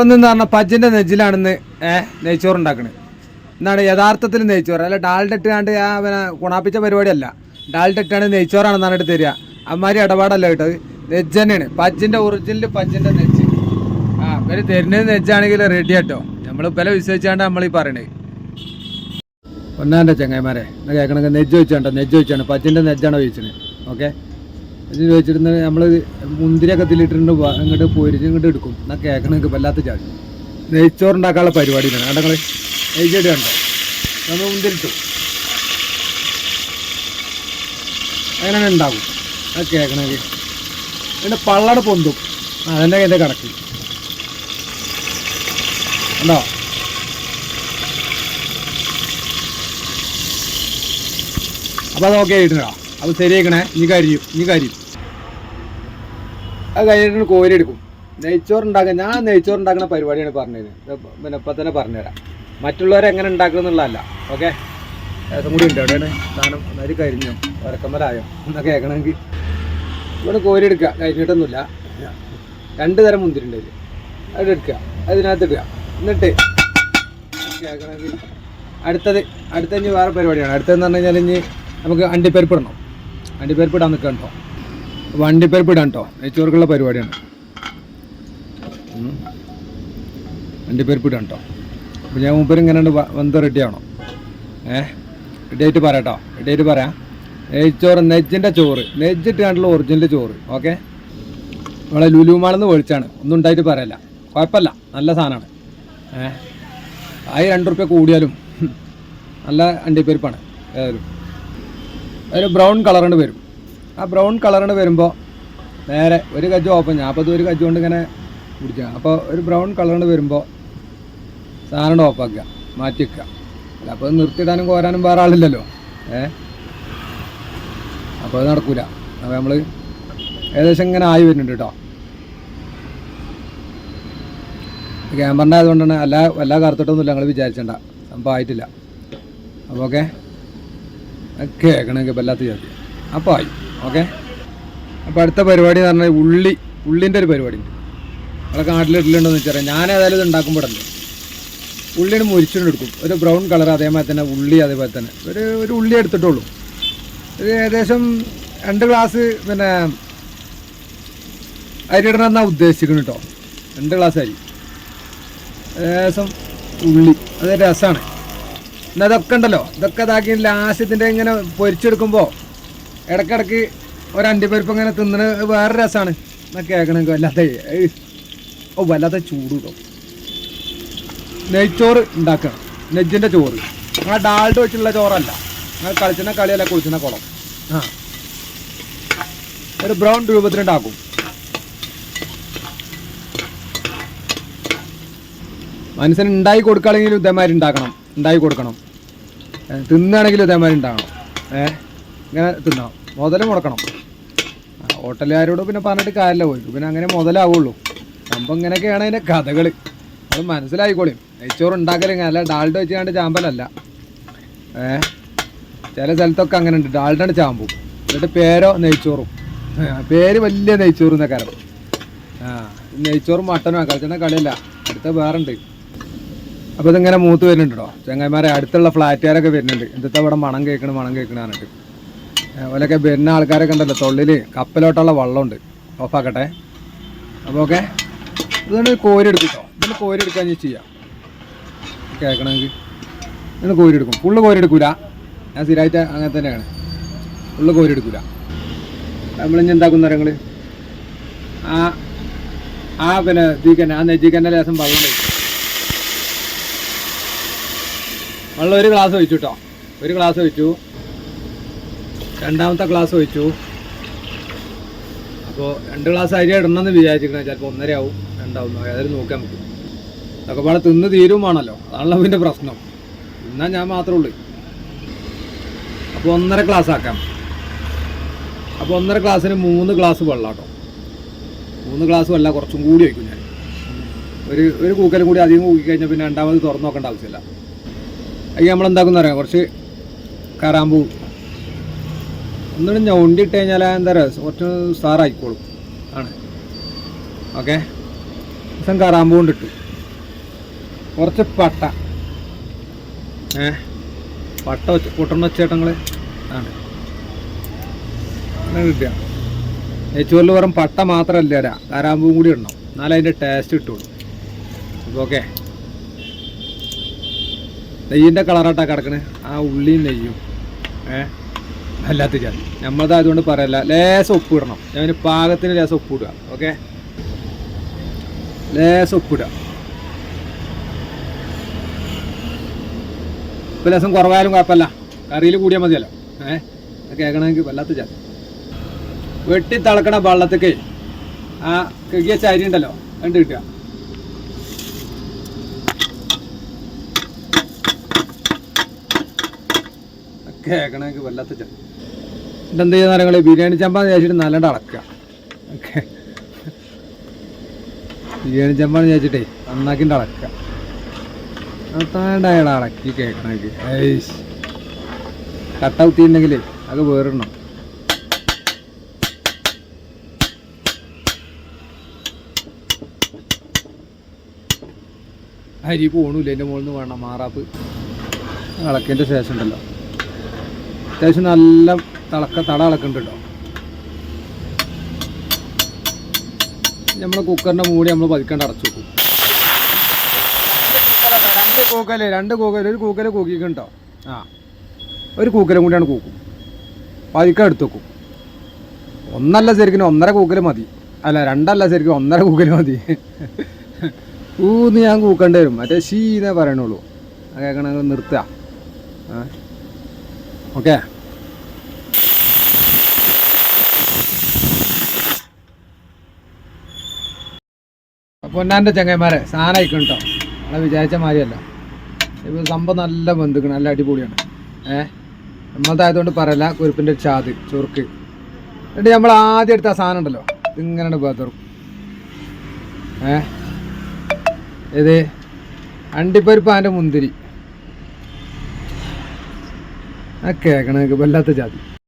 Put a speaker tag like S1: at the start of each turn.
S1: ഒന്നെന്ന് പറഞ്ഞാൽ പജ്ജിന്റെ നെജ്ജിലാണെന്ന് ഏഹ് നെയ്ച്ചോറ് ഉണ്ടാക്കണത് എന്നാണ് യഥാർത്ഥത്തിൽ നെയ്ച്ചോറ്. അല്ല ഡാൽഡിട്ടാണ്ട് ആ പിന്നെ കുണാപ്പിച്ച പരിപാടിയല്ല. ഡാൽഡിട്ടാണ് നെയ്ച്ചോറാണെന്നാണ് എടുത്ത് തരിക. അമ്മാരി ഇടപാടല്ല കേട്ടത് നെജ്ജ് തന്നെയാണ്. പജ്ജിന്റെ ഒറിജിനൽ പജ്ജിന്റെ നെജ്ജ് ആ ഇവർ തരുന്നത് നെജ്ജാണെങ്കിൽ റെഡി ആട്ടോ. നമ്മൾ പല വിശ്വസിച്ചാണ്ട് നമ്മൾ ഈ പറയണേ. ഒന്നാന്റെ ചങ്ങായിമാരെ കേൾക്കണമെങ്കിൽ നെജ്ജ് വെച്ചാണ്ടോ നെജ്ജ് വെച്ചാണ് പജ്ജിന്റെ നെജ്ജാണോ ചോദിച്ചത്? ഓക്കെ? നെജ്ജ് ചോദിച്ചിരുന്ന നമ്മൾ മുന്തിരിയൊക്കെ തില്ലിട്ടിട്ടുണ്ട് ഇങ്ങോട്ട് പൊരിച്ച് ഇങ്ങോട്ട് എടുക്കും. എന്നാൽ കേൾക്കണമെങ്കിൽ വല്ലാത്ത ചാടി. നെയ്ച്ചോറുണ്ടാക്കാനുള്ള പരിപാടിയിലാണ്. അവിടെ നിങ്ങൾ നെയ്ച്ചെടി കണ്ടോ? നമ്മൾ മുന്തിരിട്ടു. അങ്ങനെ ഉണ്ടാകും അത് കേൾക്കണമെങ്കിൽ പിന്നെ പള്ളട പൊന്തും. അതെന്നെ എന്റെ കണക്ക്. ഉണ്ടോ അപ്പോൾ അത് ഓക്കെ ആയിട്ടാ അപ്പോൾ ശരിയാക്കണേ. ഇനി കരിയും ഇനി കരിയും. അത് കഴിഞ്ഞിട്ട് കോരി എടുക്കും. നെയ്ച്ചോറ് ഉണ്ടാക്കുക ഞാൻ നെയ്ച്ചോറ് ഉണ്ടാക്കുന്ന പരിപാടിയാണ് പറഞ്ഞത്. പിന്നെ ഇപ്പം തന്നെ പറഞ്ഞുതരാം. മറ്റുള്ളവരെ എങ്ങനെ ഉണ്ടാക്കണം എന്നുള്ളതല്ല. ഓക്കെ? ഏതും കൂടി ഉണ്ട്. എവിടെയാണ്? സാധനം നരി കരിഞ്ഞോ. ഉരക്കമ്മലായോ എന്നൊക്കെ കേൾക്കണമെങ്കിൽ ഇവിടെ കോരി എടുക്കുക. കഴിഞ്ഞിട്ടൊന്നുമില്ല. രണ്ട് തരം മുന്തിരി ഉണ്ട് ഇതിൽ അവിടെ എടുക്കുക അതിനകത്ത് ഇടുക. എന്നിട്ട് കേൾക്കണമെങ്കിൽ അടുത്തത് അടുത്ത വേറെ പരിപാടിയാണ്. അടുത്തതെന്ന് പറഞ്ഞു കഴിഞ്ഞാൽ ഇനി നമുക്ക് അണ്ടിപ്പരിപ്പ് ഇടണം. അണ്ടിപ്പരിപ്പ് ഇടാൻ നിൽക്കാം കേട്ടോ അപ്പോൾ അണ്ടിപ്പരിപ്പ് ഇടാൻ കേട്ടോ നെയ്ച്ചോർക്കുള്ള പരിപാടിയാണ്. ഉം. അണ്ടിപ്പരിപ്പ് ഇടാൻ കേട്ടോ അപ്പോൾ ഞാൻ മുമ്പ് ഇങ്ങനെ വന്ന് റെഡിയാണോ ഏ? റെഡി ആയിട്ട് പറയാം കേട്ടോ റെഡി ആയിട്ട് പറയാം. നെയ്ച്ചോറ് നെജ്ജിന്റെ ചോറ്. നെജ്ജിട്ടാണ്ടുള്ള ഒറിജിനൽ ചോറ്. ഓക്കെ? നമ്മളെ ലുലുമാളെന്ന് മേടിച്ചാണ്. ഒന്നും ഉണ്ടായിട്ട് പറയല്ല. കുഴപ്പമില്ല. നല്ല സാധനമാണ്. ഏ? ആയി രണ്ട് റുപ്യ കൂടിയാലും നല്ല അണ്ടിപ്പരിപ്പാണ് ഏതായാലും. ഒരു ബ്രൗൺ കളറിന് വരും. ആ ബ്രൗൺ കളറിന് വരുമ്പോൾ നേരെ ഒരു കജ്ജ് ഓപ്പൺ ഞാൻ അപ്പോൾ അത് ഒരു കജ്ജ് കൊണ്ട് ഇങ്ങനെ പിടിക്കുക അപ്പോൾ ഒരു ബ്രൗൺ കളറിന് വരുമ്പോൾ സാധനം ഓപ്പാക്കുക മാറ്റി വെക്കുക. അല്ല അപ്പോൾ നിർത്തിയിടാനും കോരാനും വേറെ ആളില്ലല്ലോ. ഏ? അപ്പോൾ അത് നടക്കൂല. അപ്പോൾ നമ്മൾ ഏകദേശം ഇങ്ങനെ ആയി വരുന്നുണ്ട് കേട്ടോ ക്യാമറിന്റെ ആയതുകൊണ്ടാണ് എല്ലാ എല്ലാ കറുത്തിട്ടൊന്നുമില്ല ഞങ്ങൾ വിചാരിച്ചണ്ട. അപ്പോൾ ആയിട്ടില്ല. അപ്പോൾ ഓക്കെ കേൾക്കണമെങ്കിൽ വല്ലാത്ത ചേർത്തി അപ്പോൾ ആയി. ഓക്കെ? അപ്പോൾ അടുത്ത പരിപാടി എന്ന് പറഞ്ഞാൽ ഉള്ളി ഉള്ളിന്റെ ഒരു പരിപാടി ഉണ്ട്. നമ്മളെ നാട്ടിലിട്ടിലുണ്ടോന്ന് വെച്ചാൽ ഞാൻ ഏതായാലും ഇത് ഉണ്ടാക്കുമ്പോൾ ഉണ്ട് ഉള്ളിന് മുരിച്ചുകൊണ്ട് എടുക്കും. ഒരു ബ്രൗൺ കളർ അതേമാതിരി തന്നെ ഉള്ളി അതേപോലെ തന്നെ. ഒരു ഒരു ഉള്ളി എടുത്തിട്ടുള്ളൂ. ഒരു ഏകദേശം രണ്ട് ഗ്ലാസ് പിന്നെ അരി ഇടണമെന്നാണ് ഉദ്ദേശിക്കുന്നത് കേട്ടോ. രണ്ട് ഗ്ലാസ് അരി. ഏകദേശം ഉള്ളി. അത് രസമാണ്. എന്നാൽ ഇതൊക്കെ ഉണ്ടല്ലോ. ഇതൊക്കെ ഇതാക്കി ലാസ്റ്റത്തിന്റെ ഇങ്ങനെ പൊരിച്ചെടുക്കുമ്പോൾ ഇടക്കിടക്ക് ഒരു അണ്ടിപ്പരിപ്പ് ഇങ്ങനെ തിന്നണ വേറെ രസമാണ് എന്നൊക്കെ കേൾക്കണമെങ്കിൽ വല്ലാത്ത ഓ വല്ലാത്ത ചൂട് കിട്ടും. നെയ്ച്ചോറ് ഉണ്ടാക്കണം. നെജ്ജിന്റെ ചോറ്. ആ ഡാൾഡ് വെച്ചുള്ള ചോറല്ല. നിങ്ങൾ കളിച്ചുന്ന കളിയല്ല കുളിച്ചുന്ന കുളം. ആ. ഒരു ബ്രൗൺ രൂപത്തിലുണ്ടാക്കും. മനുഷ്യൻ ഉണ്ടായി കൊടുക്കുകയാണെങ്കിലും ഇതേമാതിരി ഉണ്ടാക്കണം. ഉണ്ടായി കൊടുക്കണം. ഏ, തിന്നുകയാണെങ്കിലും ഇതേമാതിരി ഉണ്ടാകണം ഏ ഇങ്ങനെ തിന്നണം. മുതൽ മുടക്കണം. ആ, ഹോട്ടലുകാരോട് പിന്നെ പറഞ്ഞിട്ട് കാര്യമില്ല. പോയിട്ട് പിന്നെ അങ്ങനെ മുതലാവുള്ളൂ. സംഭവം ഇങ്ങനെയൊക്കെയാണ് അതിന്റെ കഥകൾ അത് മനസ്സിലായിക്കോളും. നെയ്ച്ചോറ് ഉണ്ടാക്കലിങ്ങനെ അല്ല ഡാൾഡ വെച്ചാണ്ട് ചാമ്പലല്ല ഏ ചില സ്ഥലത്തൊക്കെ അങ്ങനെ ഉണ്ട്. ഡാൾഡാണ് ചാമ്പു. എന്നിട്ട് പേരോ നെയ്ച്ചോറും. പേര് വലിയ നെയ്ച്ചോറ് എന്നൊക്കെ ആ നെയ്ച്ചോറും മട്ടനും കളിച്ചെന്ന കളിയല്ല. അടുത്ത വേറെ ഉണ്ട് അപ്പോൾ ഇതിങ്ങനെ മൂത്ത് വരുന്നുണ്ടോ? ചങ്ങായിമാരെ അടുത്തുള്ള ഫ്ലാറ്റുകാരൊക്കെ വരുന്നുണ്ട്. എന്തൊക്കെ ഇവിടെ മണം കേൾക്കണം മണം കേൾക്കണമെന്നിട്ട് പറഞ്ഞിട്ട്. ഓലൊക്കെ വരുന്ന ആൾക്കാരൊക്കെ ഉണ്ടല്ലോ തൊള്ളിൽ കപ്പലോട്ടുള്ള വെള്ളമുണ്ട്. ഓഫാക്കട്ടെ അപ്പോൾ ഓക്കെ ഇതുകൊണ്ട് കോരി എടുക്കും കേട്ടോ ഇതിന് കോരി എടുക്കാൻ ഞാൻ ചെയ്യാം. കേൾക്കണമെങ്കിൽ ഇതിന് കോരി എടുക്കും. ഫുള്ള് കോരി എടുക്കൂല. ഞാൻ സ്ഥിരമായിട്ട് അങ്ങനെ തന്നെയാണ്. ഫുള്ള് കോരി എടുക്കൂല. നമ്മളിഞ്ഞ് എന്താക്കുന്ന നിറങ്ങൾ ആ ആ പിന്നെ ഇതിക്കന്നെ ആ നെജിക്കന്നെ വെള്ളം ഒഴിക്കും. വെള്ളം ഒരു ഗ്ലാസ് ഒഴിച്ചു കേട്ടോ ഒരു ഗ്ലാസ് ഒഴിച്ചു. രണ്ടാമത്തെ ഗ്ലാസ് ഒഴിച്ചു. അപ്പോൾ രണ്ട് ഗ്ലാസ് അരി ഇടണമെന്ന് വിചാരിച്ചിരിക്കണം. ചിലപ്പോൾ ഒന്നര ആവും രണ്ടാവും. ഏതായാലും നോക്കാൻ പറ്റും ഇതൊക്കെ പാടെ തിന്ന് തീരുമാണല്ലോ അതാണല്ലോ അതിന്റെ പ്രശ്നം. എന്നാൽ ഞാൻ മാത്രമേ ഉള്ളൂ. അപ്പോൾ ഒന്നര ഗ്ലാസ് ആക്കാം. അപ്പോൾ ഒന്നര ഗ്ലാസ്സിന് മൂന്ന് ഗ്ലാസ് വെള്ളം കേട്ടോ മൂന്ന് ഗ്ലാസ് വെള്ളം കുറച്ചും കൂടി വയ്ക്കും ഞാൻ. ഒരു ഒരു കൂക്കലും കൂടി അധികം കൂക്കി കഴിഞ്ഞാൽ പിന്നെ രണ്ടാമത് തുറന്നു നോക്കേണ്ട ആവശ്യമില്ല. അത് നമ്മൾ എന്താക്കുന്ന പറയാം കുറച്ച് കറാമ്പൂ. ഒന്നുകൂടി ഞൊണ്ടിട്ട് കഴിഞ്ഞാൽ എന്താ പറയുക കുറച്ച് സാറായിക്കോളും ആണ്. ഓക്കെ? ദിവസം കറാമ്പൂ കൊണ്ടിട്ടു. കുറച്ച് പട്ട. ഏ? പട്ട വെച്ച് പൊട്ടണ വെച്ചേട്ടങ്ങൾ ആണ്. അങ്ങനെ കിട്ടിയ. നെച്ചോറിൽ വെറും പട്ട മാത്രമല്ല തരാ കാരാമ്പൂവും കൂടി ഇടണം. എന്നാലേ അതിന്റെ ടേസ്റ്റ് കിട്ടുള്ളൂ. ഓക്കെ? നെയ്യിന്റെ കളറാട്ടാ കിടക്കണേ. ആ ഉള്ളിയും നെയ്യും. ഏ? അല്ലാത്ത ജാതി. നമ്മളത് അതുകൊണ്ട് പറയല്ല. ലേശം ഉപ്പ് ഇടണം. ഞാൻ പാകത്തിന് ലേശം ഉപ്പ് ഇടുക. ഓക്കെ? ലേശം ഉപ്പ് ഇടുക. ഇപ്പം ലേശം കുറവായാലും കുഴപ്പമില്ല. കറിയിൽ കൂടിയാൽ മതിയല്ലോ. ഏഹ് കേൾക്കണമെങ്കിൽ വല്ലാത്ത ജാതി. വെട്ടി തിളക്കണ വെള്ളത്തേക്ക് ആ കെകിയ ചരി ഉണ്ടല്ലോ. കണ്ട് കിട്ടുക. കേൾക്കണമെങ്കിൽ വല്ലാത്ത ജാതി എന്ത് ചെയ്യുന്ന നിങ്ങൾ ബിരിയാണി ചമ്പാന്ന് ചേച്ചിട്ട് നല്ലണ്ട് അളക്കുക ഓക്കെ. ബിരിയാണി ചമ്പാന്ന് ചേച്ചിട്ടേ നന്നാക്കിന്റെ അളക്കുക അതാണ്ട് അയാൾ അളക്കി കേൾക്കണമെങ്കിൽ ഏയ്സ് കട്ട കുത്തിയിട്ടുണ്ടെങ്കിൽ അത് വേറിടണം അരി പോണില്ല? എന്റെ മുകളിൽ നിന്ന് വേണം മാറാപ്പ്. ഇളക്കിന്റെ ശേഷം ഉണ്ടല്ലോ. അത്യാവശ്യം നല്ല തിളക്ക തട ഇളക്കുന്നുണ്ട് കേട്ടോ നമ്മൾ കുക്കറിന്റെ മൂടി നമ്മൾ പതുക്കണ്ട് അടച്ചു വെക്കും. രണ്ട് കൂക്കൽ രണ്ട് കൂക്കൽ ഒരു കൂക്കൽ കൂക്കിക്കുണ്ടോ ആ. ഒരു കൂക്കലും കൂടിയാണ് കൂക്കും. പതുക്കെ എടുത്തു വെക്കും. ഒന്നല്ല ശരിക്കും ഒന്നര കൂക്കൽ മതി. അല്ല രണ്ടല്ല ശരിക്കും ഒന്നര കൂക്കൽ മതി. ഊന്ന് ഞാൻ കൂക്കേണ്ടി വരും. മറ്റേ ഷീന്നേ പറയണുള്ളൂ. അത് കേൾക്കണ നിർത്തുക. ആ. ഓക്കെ. പൊന്നാന്റെ ചങ്ങന്മാരെ സാധനമായിക്കും കേട്ടോ. നമ്മളെ വിചാരിച്ച മാതിരിയല്ല. ഇപ്പോൾ സംഭവം നല്ല ബന്ധുക്കണം നല്ല അടിപൊളിയാണ്. ഏഹ് നമ്മളതായതുകൊണ്ട് പറയല്ല കുരുപ്പിന്റെ ചാത് ചുറുക്ക്. എന്നിട്ട് നമ്മൾ ആദ്യം എടുത്ത സാധനം ഉണ്ടല്ലോ ഇതിങ്ങനെ ബദറും ഏഹ് ഇത് അണ്ടിപ്പരിപ്പ് അതിന്റെ മുന്തിരി. ആ കേൾക്കണ വല്ലാത്ത ജാതി.